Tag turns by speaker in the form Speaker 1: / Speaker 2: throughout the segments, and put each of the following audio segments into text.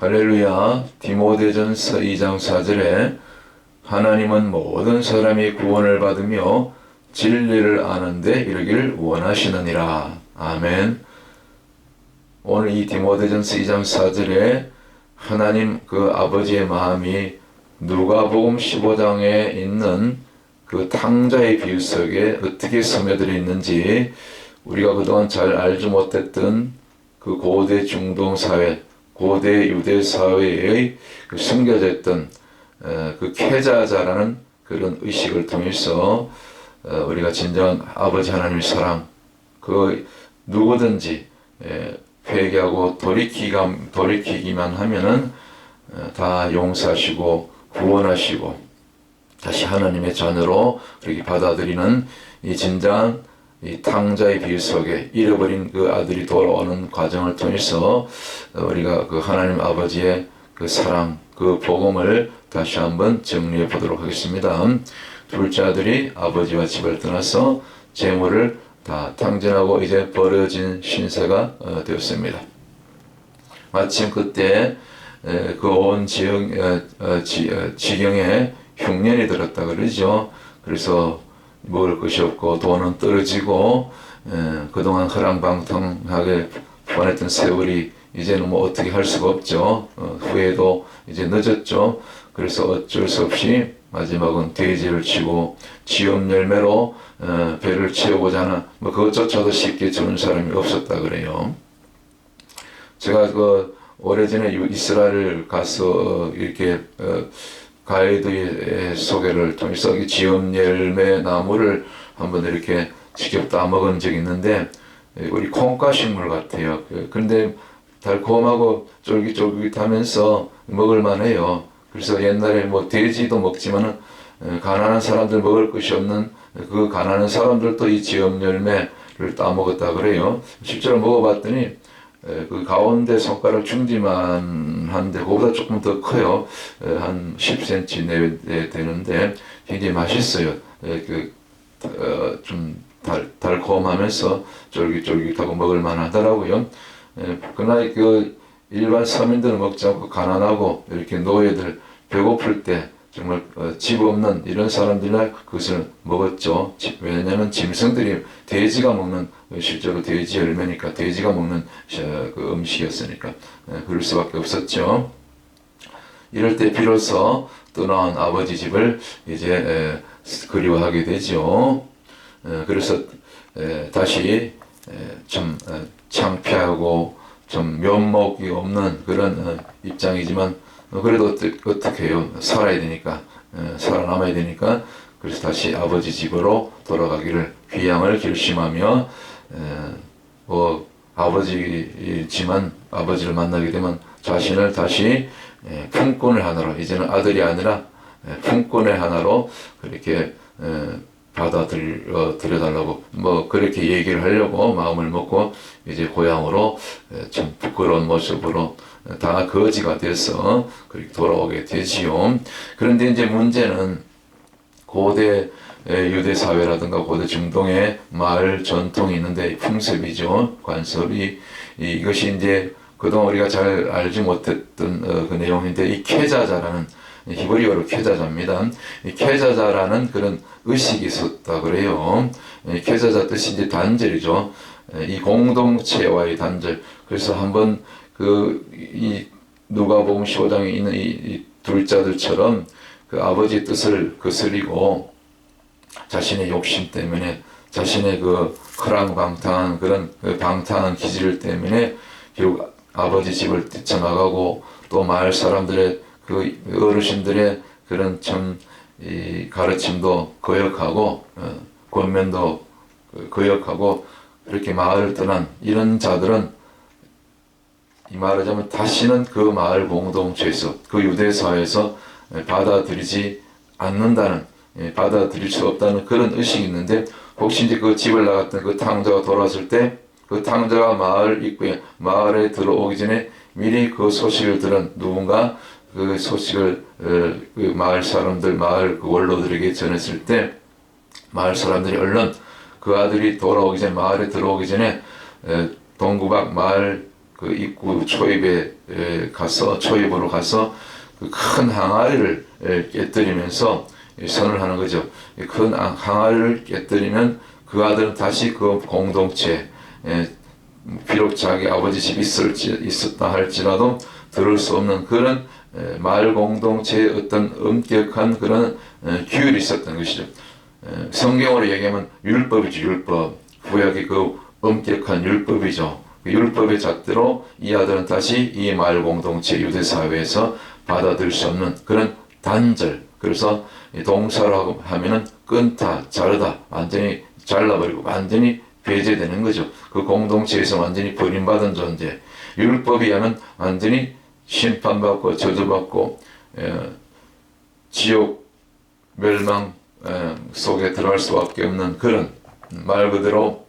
Speaker 1: 할렐루야. 디모데전서 2장 4절에 하나님은 모든 사람이 구원을 받으며 진리를 아는데 이르기를 원하시느니라. 아멘. 오늘 이 디모데전서 2장 4절에 하나님 그 아버지의 마음이 누가복음 15장에 있는 그 탕자의 비유 속에 어떻게 스며들어 있는지 우리가 그동안 잘 알지 못했던 그 고대 중동 사회, 고대 유대 사회의 그 숨겨져 있던 어, 그 캐자자라는 그런 의식을 통해서 어, 우리가 진정한 아버지 하나님의 사랑, 그 누구든지 예, 회개하고 돌이키가, 돌이키기만 하면은 어, 다 용서하시고 구원하시고 다시 하나님의 자녀로 그렇게 받아들이는 이 진정한 이 탕자의 비유 속에 잃어버린 그 아들이 돌아오는 과정을 통해서 우리가 그 하나님 아버지의 그 사랑, 그 복음을 다시 한번 정리해 보도록 하겠습니다. 둘째 아들이 아버지와 집을 떠나서 재물을 다 탕진하고 이제 버려진 신세가 어, 되었습니다. 마침 그때 그 온 지경, 어, 어, 지, 어, 지경에 흉년이 들었다 그러죠. 그래서 먹을 것이 없고 돈은 떨어지고 에, 그동안 허랑방탕하게 보냈던 세월이 이제는 뭐 어떻게 할 수가 없죠. 어, 후회도 이제 늦었죠. 그래서 어쩔 수 없이 마지막은 돼지를 치고 지엄 열매로 어, 배를 채우고자 하는 뭐 그것조차도 쉽게 주는 사람이 없었다 그래요. 제가 그 오래전에 이스라엘 가서 이렇게 어, 가이드의 소개를 통해서 이 지엄 열매 나무를 한번 이렇게 직접 따먹은 적이 있는데 우리 콩가 식물 같아요. 그런데 달콤하고 쫄깃쫄깃하면서 먹을만해요. 그래서 옛날에 뭐 돼지도 먹지만은 가난한 사람들 먹을 것이 없는 그 가난한 사람들도 이 지엄 열매를 따먹었다 그래요. 실제로 먹어봤더니 그 가운데 손가락 중지만 한데 그보다 조금 더 커요. 한 10cm 내외 되는데 굉장히 맛있어요. 그좀 달, 달콤하면서 쫄깃쫄깃하고 먹을 만 하더라고요. 그러나 그 일반 서민들은 먹지 않고 가난하고 이렇게 노예들 배고플 때 정말 어, 집 없는 이런 사람들이나 그것을 먹었죠. 왜냐하면 짐승들이 돼지가 먹는 실제로 돼지 열매니까 돼지가 먹는 그 음식이었으니까 예, 그럴 수밖에 없었죠. 이럴 때 비로소 떠나온 아버지 집을 이제 그리워하게 되죠. 그래서 다시 좀 어, 창피하고 좀 면목이 없는 그런 어, 입장이지만 어, 그래도 어떻게 해요? 살아야 되니까, 어, 살아남아야 되니까, 그래서 다시 아버지 집으로 돌아가기를 귀향을 결심하며, 뭐, 아버지지만 아버지를 만나게 되면 자신을 다시 품꾼의 하나로, 이제는 아들이 아니라 품꾼의 하나로 그렇게 받아들여 뭐 그렇게 얘기를 하려고 마음을 먹고 이제 고향으로 참 부끄러운 모습으로 다 거지가 돼서 그렇게 돌아오게 되지요. 그런데 이제 문제는 고대 유대 사회라든가 고대 중동의 마을 전통이 있는데 풍습이죠. 관습이 이것이 이제 그동안 우리가 잘 알지 못했던 어, 그 내용인데 이 케자자라는 히브리어로 케자자입니다. 이 케자자라는 그런 의식이 있었다 그래요. 케자자 뜻이 이제 단절이죠. 이 공동체와의 단절. 그래서 한번 그 이 누가복음 15장에 있는 이, 이 둘자들처럼 그 아버지 뜻을 거스리고 자신의 욕심 때문에 자신의 그 허랑방탕한 그런 그 방탕한 기질 때문에 결국 아버지 집을 뛰쳐나가고 또 마을 사람들의 그 어르신들의 그런 참 이 가르침도 거역하고 어, 권면도 거역하고 그렇게 마을을 떠난 이런 자들은 이 말하자면 다시는 그 마을 공동체에서 그 유대 사회에서 받아들이지 않는다는 예, 받아들일 수 없다는 그런 의식이 있는데 혹시 이제 그 집을 나갔던 그 탕자가 돌아왔을 때 그 탕자가 마을 입구에 마을에 들어오기 전에 미리 그 소식을 들은 누군가 그 소식을 어, 그 마을 사람들 마을 그 원로들에게 전했을 때 마을 사람들이 얼른 그 아들이 돌아오기 전에 마을에 들어오기 전에 동구박 마을 그 입구 초입에 에, 가서 초입으로 가서 그 큰 항아리를 에, 깨뜨리면서 이 선을 하는 거죠. 이큰 아- 항아리를 깨뜨리면 그 아들은 다시 그 공동체 에, 비록 자기 아버지 집 있을지 있었다 할지라도 들을 수 없는 그런 에, 마을 공동체의 어떤 엄격한 그런 에, 규율이 있었던 것이죠. 에, 성경으로 얘기하면 율법이죠, 율법. 구약의 그 엄격한 율법이죠. 그 율법의 잣대로 이 아들은 다시 이 마을 공동체 유대 사회에서 받아들일 수 없는 그런 단절. 그래서 이 동사로 하면은 끊다, 자르다, 완전히 잘라버리고 완전히 배제되는 거죠. 그 공동체에서 완전히 버림받은 존재. 율법이 하면 완전히 심판받고 저주받고 에, 지옥 멸망 에, 속에 들어갈 수밖에 없는 그런 말 그대로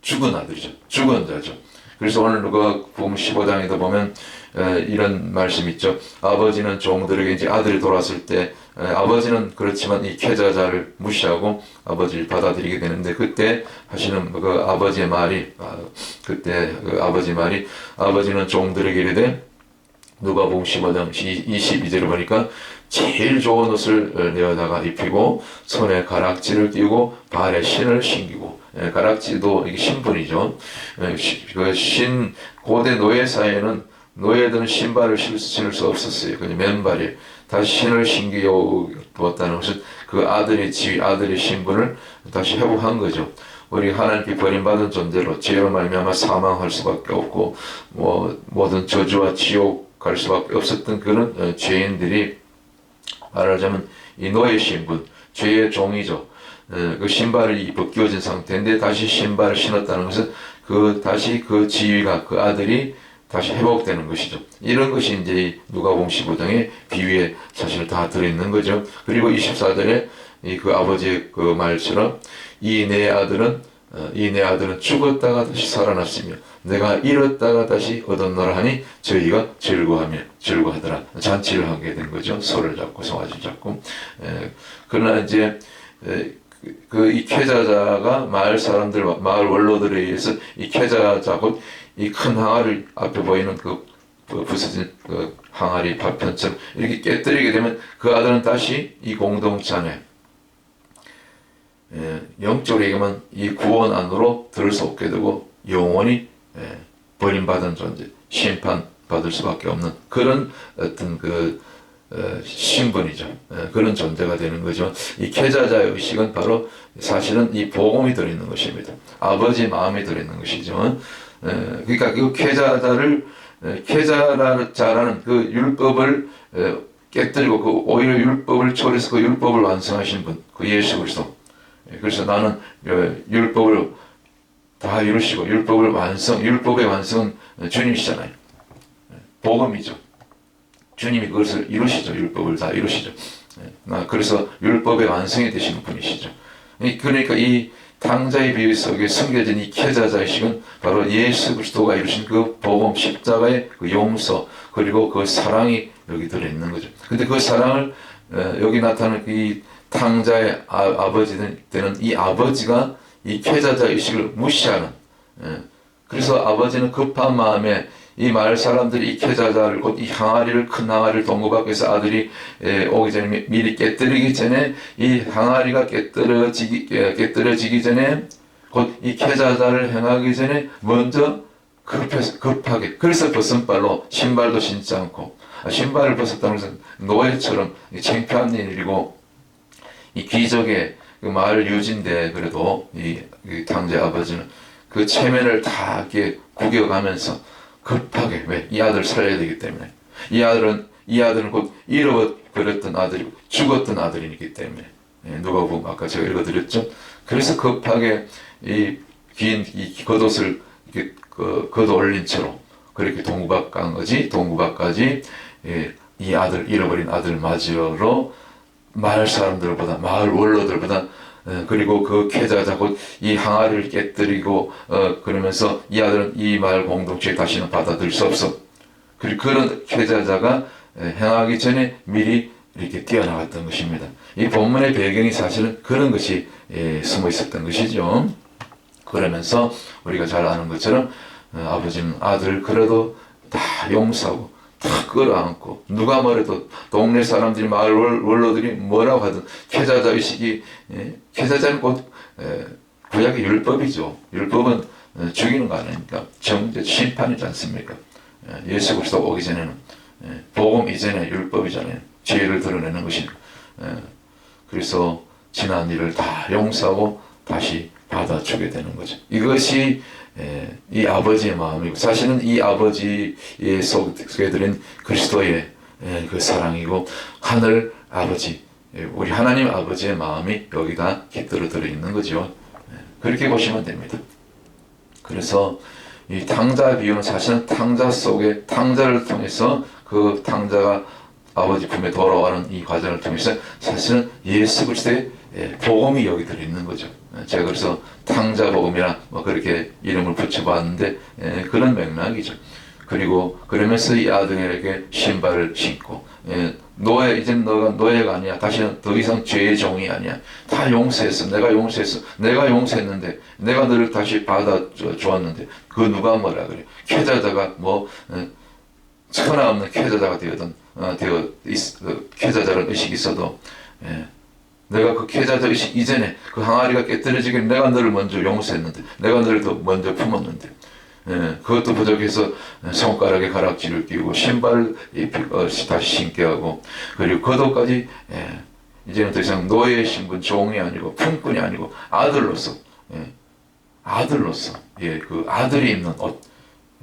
Speaker 1: 죽은 아들이죠. 죽은 자죠. 그래서 오늘 그 부음 15장에도 보면 에, 이런 말씀 있죠. 아버지는 종들에게 이제 아들이 돌아왔을 때 에, 아버지는 그렇지만 이 캐자자를 무시하고 아버지를 받아들이게 되는데 그때 하시는 그 아버지의 말이 아, 그때 그 아버지 말이 아버지는 종들에게 이르되 누가복음 15장 22절을 보니까 제일 좋은 옷을 어, 내어다가 입히고 손에 가락지를 끼고 발에 신을 신기고 예, 가락지도 이게 신분이죠. 예, 시- 그 신, 고대 노예 사회에는 노예들은 신발을 실- 신을 수 없었어요. 그냥 맨발에 다시 신을 신기어 두었다는 것은 그 아들의 지위, 아들의 신분을 다시 회복한 거죠. 우리 하나님께 버림받은 존재로 죄로 말미암아 사망할 수밖에 없고 뭐 모든 저주와 지옥 갈 수밖에 없었던 그런 어, 죄인들이 말하자면 이 노예 신분, 죄의 종이죠. 어, 그 신발을 이 벗겨진 상태인데 다시 신발을 신었다는 것은 그 다시 그 지위가 그 아들이 다시 회복되는 것이죠. 이런 것이 이제 이 누가복음 15장의 비유에 사실 다 들어있는 거죠. 그리고 24절에 이 그 아버지의 그 말처럼 이 내 아들은 어, 이내 아들은 죽었다가 다시 살아났으며 내가 잃었다가 다시 얻었노라 하니 저희가 즐거하며 즐거하더라. 잔치를 하게 된 거죠. 소를 잡고 송아지를 잡고. 에, 그러나 이제 그이 캐자자가 마을 사람들 마을 원로들에 의해서 이 캐자자 곧이 큰 항아리 앞에 보이는 그 부- 부서진 그 항아리 파편처럼 이렇게 깨뜨리게 되면 그 아들은 다시 이 공동체 안에 예, 영적으로 얘기하면 이 구원 안으로 들을 수 없게 되고 영원히 예, 버림받은 존재, 심판받을 수밖에 없는 그런 어떤 그 어, 신분이죠. 예, 그런 존재가 되는 거죠. 이 캐자자의 의식은 바로 사실은 이 복음이 들어있는 것입니다. 아버지 마음이 들어있는 것이죠. 예, 그러니까 그 캐자자를 예, 캐자자라는 그 율법을 예, 깨뜨리고 그 오히려 율법을 초래해서 그 율법을 완성하신 분, 그 예수 그리스도. 예, 그래서 나는 어, 율법을 다 이루시고 율법을 완성, 율법의 완성은 주님이시잖아요. 예, 복음이죠. 주님이 그것을 이루시죠. 율법을 다 이루시죠. 예, 나 그래서 율법의 완성이 되시는 분이시죠. 이- 그러니까 이 탕자의 비유 속에 숨겨진 이 캐자자의식은 바로 예수 그리스도가 이루신 그 복음 십자가의 그 용서 그리고 그 사랑이 여기 들어 있는 거죠. 근데 그 사랑을 어, 여기 나타나는 이 탕자의 아, 버지 되는 이 아버지가 이 캐자자 의식을 무시하는 예. 그래서 아버지는 급한 마음에 이 마을 사람들이 이 캐자자를 곧 이 항아리를 큰 항아리를 동구 밖에서 아들이 예, 오기 전에 미- 미리 깨뜨리기 전에 이 항아리가 깨뜨려지기 예, 깨뜨려지기 전에 곧 이 캐자자를 행하기 전에 먼저 급해서 급하게 그래서 벗은 발로 신발도 신지 않고 아, 신발을 벗었다는 것은 노예처럼 이 창피한 일이고 이 귀족의 그 마을 유지인데 그래도 이, 이 당제 아버지는 그 체면을 다 이렇게 구겨가면서 급하게 왜? 이 아들 살려야 되기 때문에. 이 아들은 이 아들은 곧 잃어버렸던 아들이고 죽었던 아들이기 때문에. 예, 누가 보면 아까 제가 읽어드렸죠. 그래서 급하게 이긴이 겉옷을 이렇게 그 겉 올린 채로 그렇게 동구박 간 거지 동구박까지 예, 이 아들 잃어버린 아들 맞으러 마을 사람들보다 마을 원로들보다 어, 그리고 그 캐자자 곧 이 항아리를 깨뜨리고 어, 그러면서 이 아들은 이 마을 공동체에 다시는 받아들일 수 없어. 그리고 그런 캐자자가 에, 행하기 전에 미리 이렇게 뛰어나갔던 것입니다. 이 본문의 배경이 사실은 그런 것이 예, 숨어 있었던 것이죠. 그러면서 우리가 잘 아는 것처럼 어, 아버지는 아들 그래도 다 용서하고 다 끌어안고 누가 뭐래도 동네 사람들이 마을 월- 원로들이 뭐라고 하든 쾌자자 의식이 예, 쾌자자는 곧 에, 구약의 율법이죠. 율법은 어, 죽이는 거 아닙니까? 정죄 심판이지 않습니까? 예, 예수 그리스도 오기 전에는 예, 복음 이전에 율법이잖아요. 죄를 드러내는 것이니까. 예, 그래서 지난 일을 다 용서하고 다시 받아주게 되는 거죠. 이것이 예, 이 아버지의 마음이고 사실은 이 아버지의 속에 들인 그리스도의 예, 그 사랑이고 하늘 아버지 예, 우리 하나님 아버지의 마음이 여기다 깃들어 들어 있는 거죠. 예, 그렇게 보시면 됩니다. 그래서 이 탕자 비유는 사실은 탕자 속에 탕자를 통해서 그 탕자가 아버지 품에 돌아가는 이 과정을 통해서 사실은 예수 그리스도의 예, 복음이 여기 들어 있는 거죠. 예, 제가 그래서 탕자 복음이라 뭐 그렇게 이름을 붙여봤는데 예, 그런 맥락이죠. 그리고 그러면서 이 아들에게 신발을 신고 예, 노예 이제 너가 노예가 아니야. 다시는 더 이상 죄의 종이 아니야. 다 용서했어. 내가 용서했어. 내가 용서했는데 내가 너를 다시 받아 주- 주었는데 그 누가 뭐라 그래? 쾌자자가 뭐 예, 천하 없는 쾌자자가 되어든 어, 되어 있, 그 쾌자자라는 의식이 있어도 예, 내가 그 쾌자자 의식 이전에 그 항아리가 깨뜨려지길 내가 너를 먼저 용서했는데 내가 너를 더 먼저 품었는데 예, 그것도 부족해서 손가락에 가락지를 끼우고 신발을 어, 다시 신게 하고 그리고 겉옷까지 예, 이제는 더 이상 노예의 신분 종이 아니고 품꾼이 아니고 아들로서 예, 아들로서 예, 그 아들이 입는 옷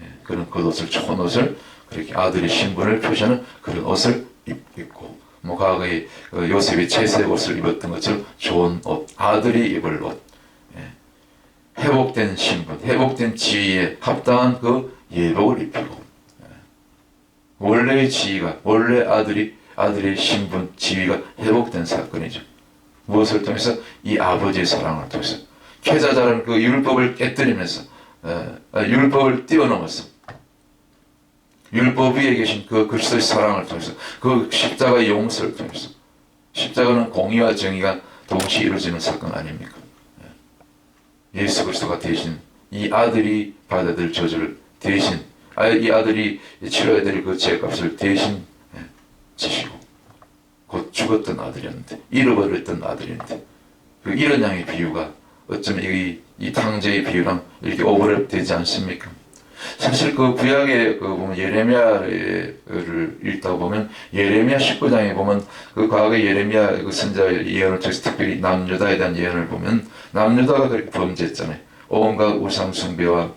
Speaker 1: 예, 그런 겉옷을 좋은 옷을 그렇게 아들의 신분을 표시하는 그런 옷을 입, 입고 뭐 과거에 그 요셉이 채색 옷을 입었던 것처럼 좋은 옷 아들이 입을 옷 예, 회복된 신분 회복된 지위에 합당한 그 예복을 입히고 예, 원래의 지위가 원래 아들이 아들의 신분 지위가 회복된 사건이죠. 무엇을 통해서 이 아버지의 사랑을 통해서 쾌자자라는 그 율법을 깨뜨리면서 어, 어, 율법을 뛰어넘어서 율법 위에 계신 그 그리스도의 사랑을 통해서 그 십자가의 용서를 통해서 십자가는 공의와 정의가 동시에 이루어지는 사건 아닙니까? 예. 예수 그리스도가 대신 이 아들이 받아야 될 저주를 대신 아, 이 아들이 치러야 될 그 죄값을 대신 예, 지시고 곧 죽었던 아들이었는데 잃어버렸던 아들이었는데 그 이런 양의 비유가 어쩌면 이, 이 탕제의 비유랑 이렇게 오버랩 되지 않습니까? 사실 그 구약에 그 보면 예레미야를 읽다 보면 예레미야 19장에 보면 그 과거에 예레미야 그 선자의 예언을 통해서 특별히 남유다에 대한 예언을 보면 남유다가 그렇게 범죄했잖아요. 온갖 우상 숭배와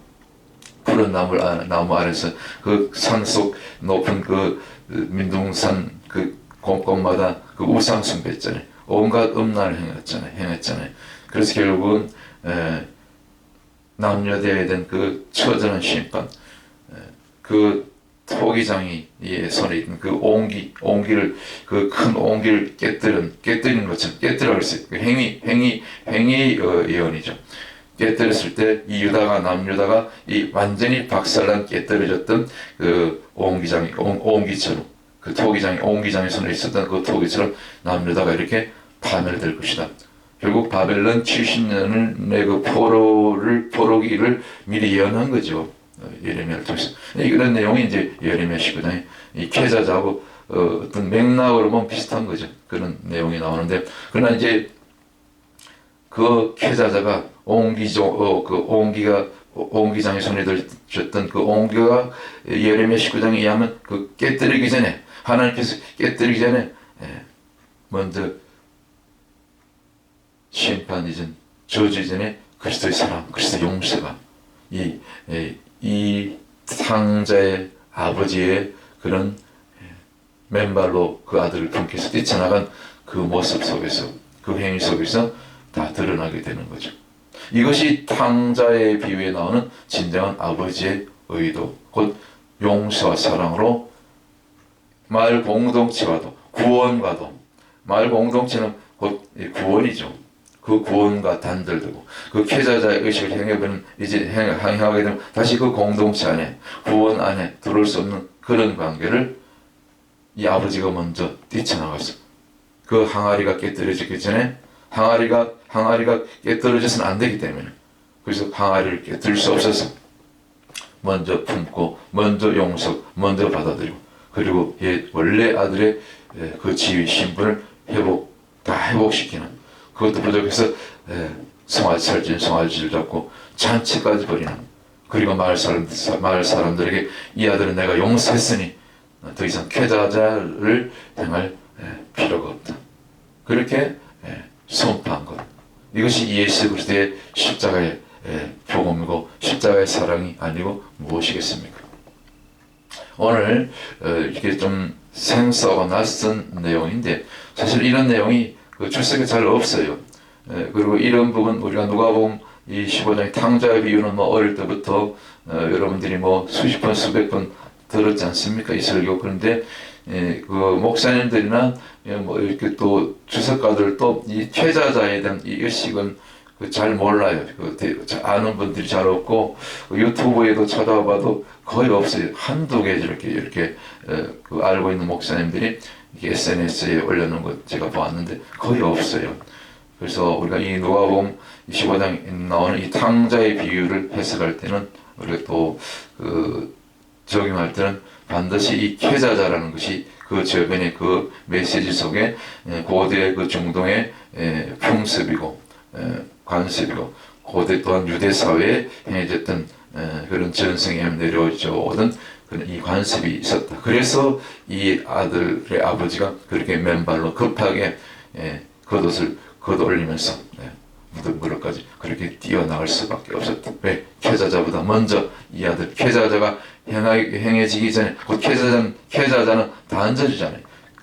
Speaker 1: 푸른 나무, 아, 나무 아래서 그 산속 높은 그 민둥산 그 곳곳마다 그 우상 숭배했잖아요. 온갖 음란을 행했잖아요. 행했잖아요. 그래서 결국은 에, 남녀대에 대한 그 처절한 심판, 에, 그 토기장이 예, 손에 있는 그 옹기, 옹기를 그큰 옹기를 깨뜨린 깨뜨리는 것처럼 깨뜨려 그랬어요. 그 행위, 행위, 행위 어, 예언이죠. 깨뜨렸을 때 이 유다가 남유다가 이 완전히 박살난 깨뜨려졌던 그 옹기장이 옹, 옹기처럼 그 토기장이 옹기장의 손에 있었던 그 토기처럼 남유다가 이렇게 파멸될 것이다. 결국 바벨론 70년을 그 포로를 포로기를 미리 예언한 거죠. 어, 예레미야를 통해서 이런 내용이 이제 예레미야 19장에 이 캐자자하고 어, 어떤 맥락으로 보면 비슷한 거죠. 그런 내용이 나오는데 그러나 이제 그 캐자자가 옹기조 어, 그 옹기가 옹기장의 손에 들었던 그 옹기가 예레미야 19장에 의하면 그 깨뜨리기 전에 하나님께서 깨뜨리기 전에 예, 먼저 심판 이전 저주 이전에 그리스도의 사랑 그리스도의 용서가 이, 에, 이 상자의 아버지의 그런 에, 맨발로 그 아들을 품께서 뛰쳐나간 그 모습 속에서 그 행위 속에서 다 드러나게 되는 거죠. 이것이 탕자의 비유에 나오는 진정한 아버지의 의도, 곧 용서와 사랑으로 마을 공동체와도 구원과도 마을 공동체는 곧이 구원이죠. 그 구원과 단절되고 그 쾌자자의 의식을 행해보는 이제 행, 행하게 되면 다시 그 공동체 안에 구원 안에 들어올 수 없는 그런 관계를 이 아버지가 먼저 뛰쳐나가서 그 항아리가 깨뜨려지기 전에 항아리가 항아리가 깨뜨려져서는 안 되기 때문에 그래서 항아리를 깨뜨릴 수 없어서 먼저 품고 먼저 용서 먼저 받아들이고 그리고 얘 원래 아들의 예, 그 지위 신분을 회복 다 회복시키는 그것도 부족해서 예, 송아지살진 송아지를 잡고 잔치까지 벌이는 그리고 마을 사람 마을 사람들에게 이 아들은 내가 용서했으니 더 이상 쾌자자를 행할 예, 필요가 없다. 그렇게 예, 선포한 것. 이것이 예수 그리스도의 십자가의 예, 복음이고 십자가의 사랑이 아니고 무엇이겠습니까? 오늘 어, 이게 좀 생소하고 낯선 내용인데 사실 이런 내용이 그 출석에 잘 없어요. 예, 그리고 이런 부분 우리가 누가복음 이 15장의 탕자의 비유는 뭐 어릴 때부터 어, 여러분들이 뭐 수십 번 수백 번 들었지 않습니까 이 설교 그런데 예, 그 목사님들이나 예, 뭐 이렇게 또 주석가들 또이 퇴자자에 대한 이 의식은 그 잘 몰라요. 그 아는 분들이 잘 없고 그 유튜브에도 찾아봐도 거의 없어요. 한두 개 이렇게 이렇게 에, 그 알고 있는 목사님들이 SNS에 올려놓은 거 제가 봤는데 거의 없어요. 그래서 우리가 이 누가복음 25장에 나오는 이 탕자의 비유를 해석할 때는 우리가 또 그 적용할 때는 반드시 이 쾌자자라는 것이 그 저변의 그 메시지 속에 에, 고대 그 중동의 에, 풍습이고 에, 관습이고 고대 또한 유대 사회에 행해졌던 에, 그런 전승에 내려져 오던 이 관습이 있었다. 그래서 이 아들의 아버지가 그렇게 맨발로 급하게 에, 겉옷을 걷어올리면서 에, 무덤 그릇까지 그렇게 뛰어나갈 수밖에 없었다. 왜? 쾌자자보다 먼저 이 아들 쾌자자가 행해지기 전에 곧 쾌자자는 쾌자자는 단절이잖아요.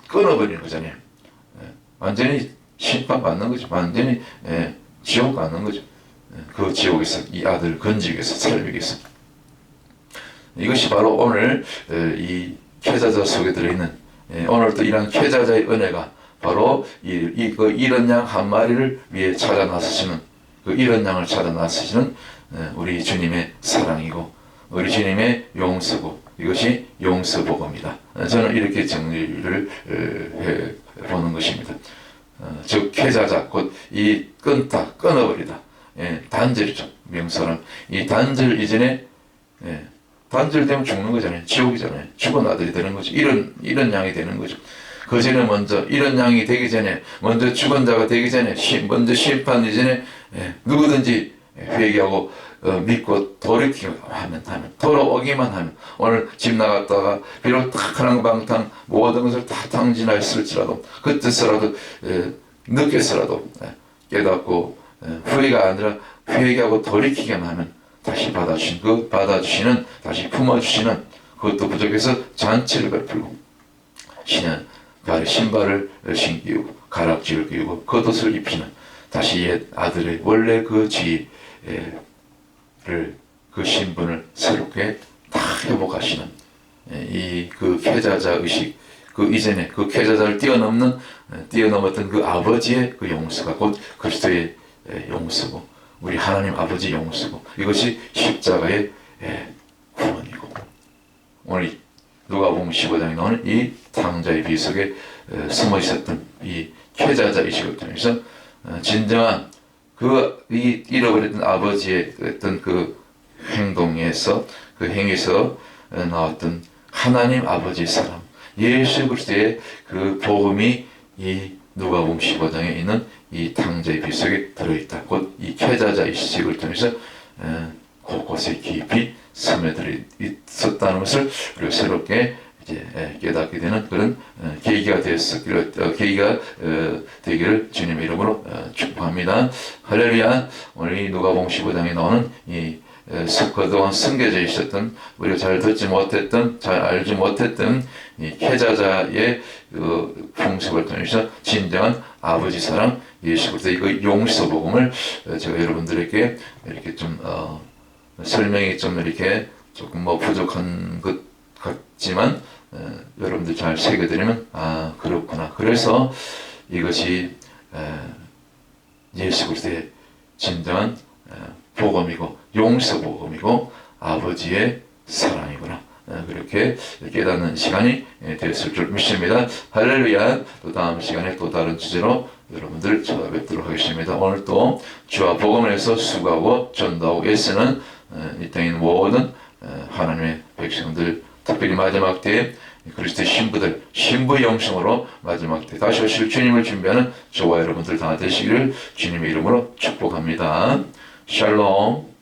Speaker 1: 끊어버리는 거잖아요. 예, 완전히 심판 받는 거죠. 완전히 예, 지옥 가는 거죠. 예, 그 지옥에서 이 아들을 건지기 위해서 살리기 위해서 이것이 바로 오늘 에, 이 쾌자자 속에 들어있는 예, 오늘 또 이런 쾌자자의 은혜가 바로 이, 이, 그 이런 양 한 마리를 위해 찾아 나서시는 그 이런 양을 찾아 나서시는 에, 우리 주님의 사랑이고 우리 주님의 용서고 이것이 용서복음이다. 어, 저는 이렇게 정리를 에, 해 보는 것입니다. 어, 즉 쾌자자 곧 이 끊다 끊어버리다 예, 단절이죠 명사는 이 단절 이전에 예, 단절되면 죽는 거잖아요. 지옥이잖아요. 죽은 아들이 되는 거죠 이런 이런 양이 되는 거죠. 그 전에 먼저 이런 양이 되기 전에 먼저 죽은 자가 되기 전에 시, 먼저 심판 이전에 예, 누구든지 회개하고 어, 믿고 돌이키고 하면 하면 돌아오기만 하면 오늘 집 나갔다가 비록 딱 하는 방탕 모든 것을 다 탕진하였을지라도 그 뜻이라도 예, 늦게서라도 예, 깨닫고 예, 후회가 아니라 회개하고 돌이키기만 하면 다시 받아주신 그 받아주시는 다시 품어주시는 그것도 부족해서 잔치를 베풀고 신은 발에 신발을 신기고 가락지를 끼우고 겉옷을 입히는 다시 옛 아들의 원래 그 지위를 그 신분을 새롭게 다 회복하시는 이 그 쾌자자 의식 그 이전에 그 쾌자자를 뛰어넘는 에, 뛰어넘었던 그 아버지의 그 용서가 곧 그리스도의 에, 용서고 우리 하나님 아버지 용서고 이것이 십자가의 에, 구원이고. 오늘 이 누가복음 15장에 나오는 이 탕자의 비 속에 에, 숨어 있었던 이 의식을 통해서 어, 진정한 그 이 잃어버렸던 아버지의 어떤 그 행동에서 그 행에서 어, 나왔던 하나님 아버지의 사랑 예수 그리스도의 그 복음이 이 누가복음 15장에 있는 이 탕자의 비 속에 들어있다. 곧이 쾌자자 의식을 통해서 어, 곳곳에 깊이 스며들어 있었다는 것을 우리가 새롭게 이제 예, 깨닫게 되는 그런 어, 계기가 되었기를 어, 계기가 어, 되기를 주님의 이름으로 어, 축복합니다. 할렐루야. 오늘 이 누가복음 15장에 나오는 이 그동안 숨겨져 있었던 우리가 잘 듣지 못했던 잘 알지 못했던 이 쾌자자의 그 풍습을 통해서 진정한 아버지 사랑 예수 그리스도의 그 용서 복음을 어, 제가 여러분들에게 이렇게 좀 어, 설명이 좀 이렇게 조금 뭐 부족한 것 같지만 어, 여러분들 잘 새겨드리면 아 그렇구나. 그래서 이것이 에, 예수 그리스도의 진정한 에, 복음이고 용서 복음이고 아버지의 에, 그렇게 깨닫는 시간이 에, 됐을 줄 믿습니다. 할렐루야. 또 다음 시간에 또 다른 주제로 여러분들 찾아뵙도록 하겠습니다. 오늘 또 주와 복음을 해서 수고하고 전도하고 애쓰는 에, 이 땅에 모든 어, 하나님의 백성들 특별히 마지막 때에 그리스도의 신부들 신부의 영성으로 마지막 때 다시 오실 주님을 준비하는 저와 여러분들 다 되시기를 주님의 이름으로 축복합니다. 샬롬